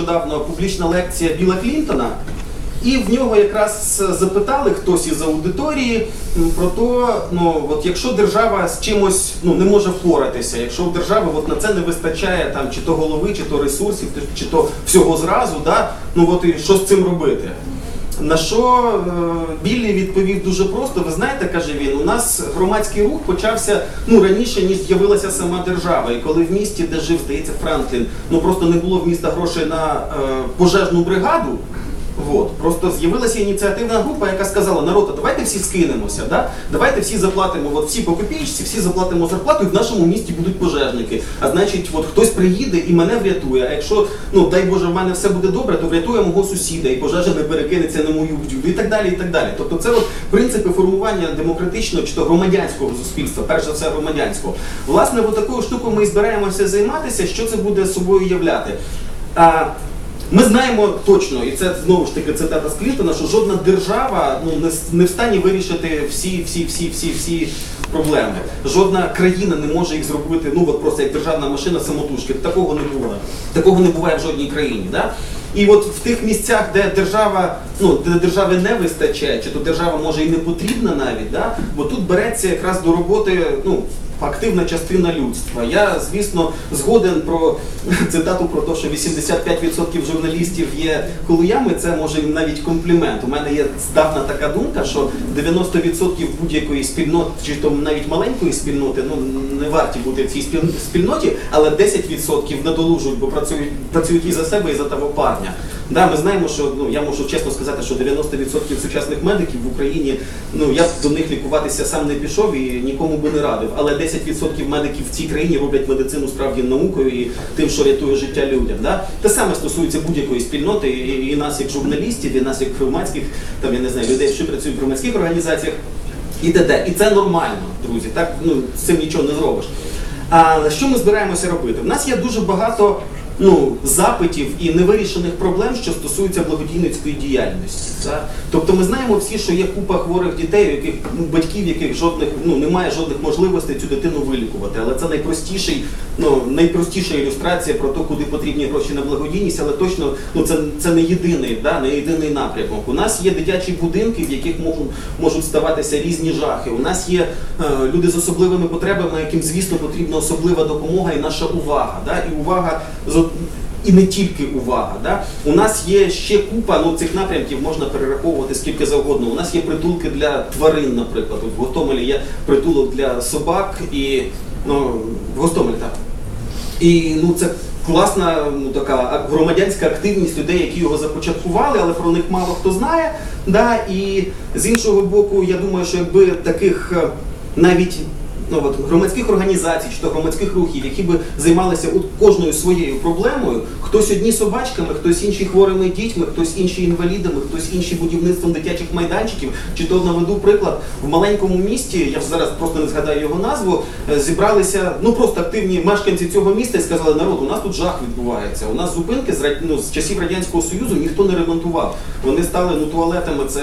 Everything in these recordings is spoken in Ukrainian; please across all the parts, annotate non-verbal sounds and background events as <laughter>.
нещодавно публічна лекція Біла Клінтона. І в нього якраз запитали хтось із аудиторії про те, ну от якщо держава з чимось ну не може впоратися, якщо в держави от на це не вистачає там чи то голови, чи то ресурсів, чи то всього зразу, да, ну от і що з цим робити? На що е, Біллі відповів дуже просто. Ви знаєте, каже він, у нас громадський рух почався ну раніше, ніж з'явилася сама держава. І коли в місті, де жив, здається, Франклін, ну просто не було в міста грошей на е, пожежну бригаду. От. Просто з'явилася ініціативна група, яка сказала, народ, а давайте всі скинемося, да? давайте всі заплатимо, от всі по копійці, всі заплатимо зарплату, і в нашому місті будуть пожежники. А значить, от хтось приїде і мене врятує. А якщо, ну дай Боже, в мене все буде добре, то врятує мого сусіда, і пожежа не перекинеться на мою будівлю, і так далі. і так далі. Тобто це от принципи формування демократичного чи то громадянського суспільства, перш за все громадянського. Власне, от такою штукою ми і збираємося займатися. Що це буде собою являти? А, ми знаємо точно, і це знову ж таки цитата з Клінтона, що жодна держава ну, не, не в стані вирішити всі, всі, всі, всі, всі проблеми. Жодна країна не може їх зробити, ну от просто як державна машина самотужки. Такого не буває. Такого не буває в жодній країні. Да? І от в тих місцях, де держава, ну де держави не вистачає, чи то держава може і не потрібна навіть, да? бо тут береться якраз до роботи, ну. Активна частина людства. Я, звісно, згоден про <laughs> цитату про те, що 85% журналістів є холуями. Це може навіть комплімент. У мене є здавна така думка, що 90% будь-якої спільноти, чи то навіть маленької спільноти, ну не варті бути в цій спільноті, але 10% надолужують, бо працюють працюють і за себе, і за того парня. Да, ми знаємо, що ну я можу чесно сказати, що 90% сучасних медиків в Україні, ну я б до них лікуватися сам не пішов і нікому би не радив. Але 10% медиків в цій країні роблять медицину справді наукою і тим, що рятує життя людям. Да? Те саме стосується будь-якої спільноти, і, і нас як журналістів, і нас як громадських, там я не знаю, людей, що працюють в громадських організаціях. І т.д. І це нормально, друзі. Так ну з цим нічого не зробиш. А що ми збираємося робити? У нас є дуже багато ну, запитів і невирішених проблем, що стосуються благодійницької діяльності. Так? Тобто ми знаємо всі, що є купа хворих дітей, у яких ну, батьків, яких жодних ну немає жодних можливостей цю дитину вилікувати. Але це найпростіший, ну найпростіша ілюстрація про те, куди потрібні гроші на благодійність, але точно ну це, це не єдиний, да, не єдиний напрямок. У нас є дитячі будинки, в яких можуть, можуть ставатися різні жахи. У нас є е, люди з особливими потребами, яким, звісно, потрібна особлива допомога і наша увага. Да? І увага з і не тільки увага. Да? У нас є ще купа ну, цих напрямків можна перераховувати скільки завгодно. У нас є притулки для тварин, наприклад. В Гостомелі є притулок для собак і ну, в Гостомелі так. І ну це класна ну, така громадянська активність людей, які його започаткували, але про них мало хто знає. Да? І з іншого боку, я думаю, що якби таких е, навіть ну, от, громадських організацій чи то громадських рухів, які би займалися кожною своєю проблемою, хтось одні собачками, хтось інші хворими дітьми, хтось інші інвалідами, хтось інші будівництвом дитячих майданчиків. Чи то наведу приклад в маленькому місті, я зараз просто не згадаю його назву, е, зібралися ну просто активні мешканці цього міста і сказали, народ, у нас тут жах відбувається. У нас зупинки з, ну, з часів радянського союзу ніхто не ремонтував. Вони стали ну туалетами. Це,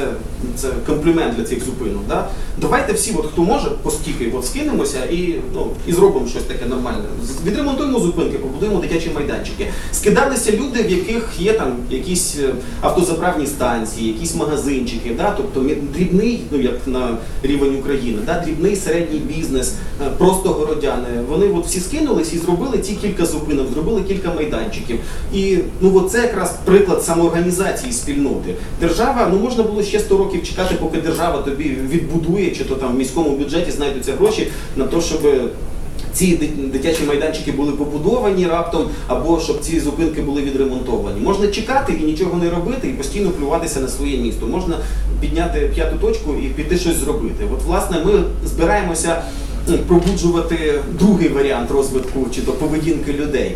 це комплімент для цих зупинок. Да? Давайте всі, от хто може, постільки от скинемося і ну і зробимо щось таке нормальне. Відремонтуємо зупинки, побудуємо дитячі майданчики. Скидалися люди, в яких є там якісь е, автозаправні станції, якісь магазинчики, да? тобто дрібний, ну як на рівень України, да? дрібний середній бізнес, е, просто городяни. Вони от всі скинулись і зробили ці кілька зупинок, зробили кілька майданчиків. І ну от це якраз приклад самоорганізації спільноти. Держава, ну можна було ще 100 років чекати, поки держава тобі відбудує, чи то там в міському бюджеті знайдуться гроші на те, щоб ці дитячі майданчики були побудовані раптом, або щоб ці зупинки були відремонтовані. Можна чекати і нічого не робити, і постійно плюватися на своє місто. Можна підняти п'яту точку і піти щось зробити. От власне ми збираємося пробуджувати другий варіант розвитку чи то поведінки людей.